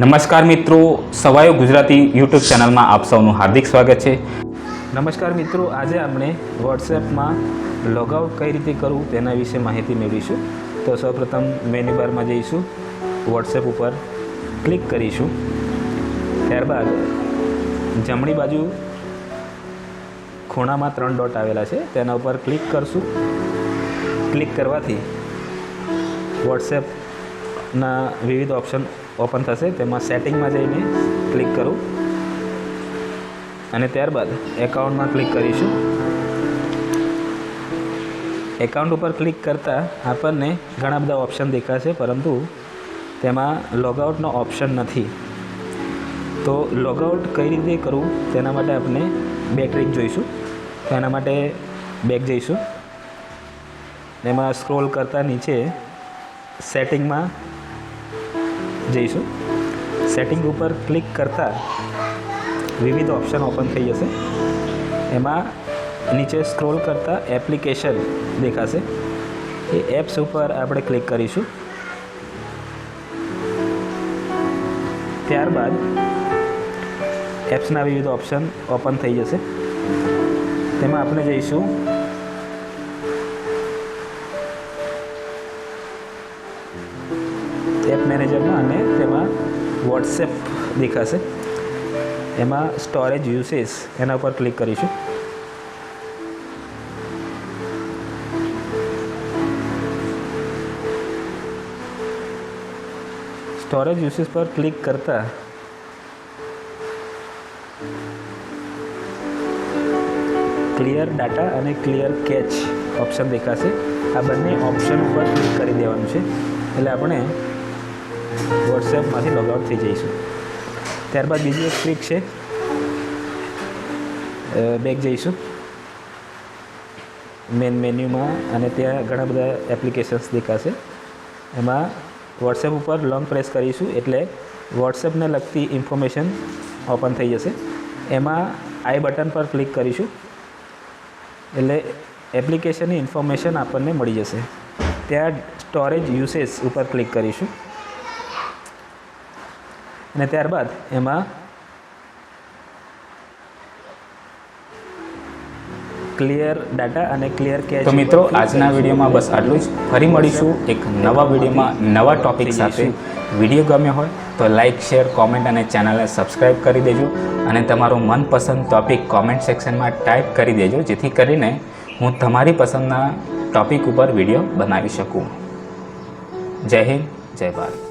નમસ્કાર મિત્રો, સવાયો ગુજરાતી યુટ્યુબ ચેનલમાં આપ સૌનું હાર્દિક સ્વાગત છે. નમસ્કાર મિત્રો, આજે આપણે વોટ્સએપમાં લોગઆઉટ કઈ રીતે કરવું તેના વિશે માહિતી મેળવીશું. તો સૌપ્રથમ મેન્યુ બારમાં જઈશું વોટ્સએપ ઉપર ક્લિક કરીશું. ત્યારબાદ જમણી બાજુ ખૂણામાં ત્રણ ડોટ આવેલા છે, તેના ઉપર ક્લિક કરશું. ક્લિક કરવાથી વોટ્સએપના વિવિધ ઓપ્શન ઓપન થશે. તેમાં સેટિંગમાં જઈને ક્લિક કરું. અને ત્યારબાદ એકાઉન્ટમાં ક્લિક કરીશું. એકાઉન્ટ ઉપર ક્લિક કરતાં આપણને ઘણા બધા ઓપ્શન દેખાશે, પરંતુ તેમાં લોગઆઉટનો ઓપ્શન નથી. તો લોગઆઉટ કઈ રીતે કરવું? તેના માટે આપણે બે ટ્રીક જોઈશું. તો એના માટે બેક જઈશું. એમાં સ્ક્રોલ કરતાં નીચે સેટિંગમાં જઈશું. સેટિંગ ઉપર ક્લિક કરતાં વિવિધ ઓપ્શન ઓપન થઈ જશે. એમાં નીચે સ્ક્રોલ કરતાં એપ્લિકેશન દેખાશે. એ એપ્સ ઉપર આપણે ક્લિક કરીશું. ત્યારબાદ એપ્સના વિવિધ ઓપ્શન ઓપન થઈ જશે. તેમાં આપણે જઈશું. એપ મેનેજરમાં અને તેમાં વોટ્સએપ દેખાશે. એમાં સ્ટોરેજ યુસેસ એના ઉપર ક્લિક કરીશું. સ્ટોરેજ યુસેસ પર ક્લિક કરતાં ક્લિયર ડાટા અને ક્લિયર કેચ ઓપ્શન દેખાશે. આ બંને ઓપ્શન ઉપર ક્લિક કરી દેવાનું છે. એટલે આપણે વોટ્સએપમાંથી લોગઆઉટ થઈ જઈશું. ત્યારબાદ બીજી એક ટ્રીક છે. બેક જઈશું. મેન મેન્યુમાં અને ત્યાં ઘણા બધા એપ્લિકેશન્સ દેખાશે. એમાં વોટ્સએપ ઉપર લોંગ પ્રેસ કરીશું એટલે વોટ્સએપને લગતી ઇન્ફોર્મેશન ઓપન થઈ જશે. એમાં આઈ બટન પર ક્લિક કરીશું. એટલે એપ્લિકેશનની ઇન્ફોર્મેશન આપણને મળી જશે. ત્યાં સ્ટોરેજ યુસેસ ઉપર ક્લિક કરીશું. અને ત્યારબાદ એમાં ક્લિયર ડાટા અને ક્લિયર કેચ તો મિત્રો આજના વિડીયોમાં બસ આટલું જ. ફરી મળીશું એક નવા વિડીયોમાં નવા ટોપિક સાથે. વીડિયો ગમ્યો હોય તો લાઇક શેર કોમેન્ટ અને ચેનલને સબસ્ક્રાઈબ કરી દેજો. અને તમારો મનપસંદ ટોપિક કોમેન્ટ સેક્શનમાં ટાઈપ કરી દેજો જેથી કરીને હું તમારી પસંદના ટોપિક ઉપર વીડિયો બનાવી શકું. જય હિન્દ જય ભારત.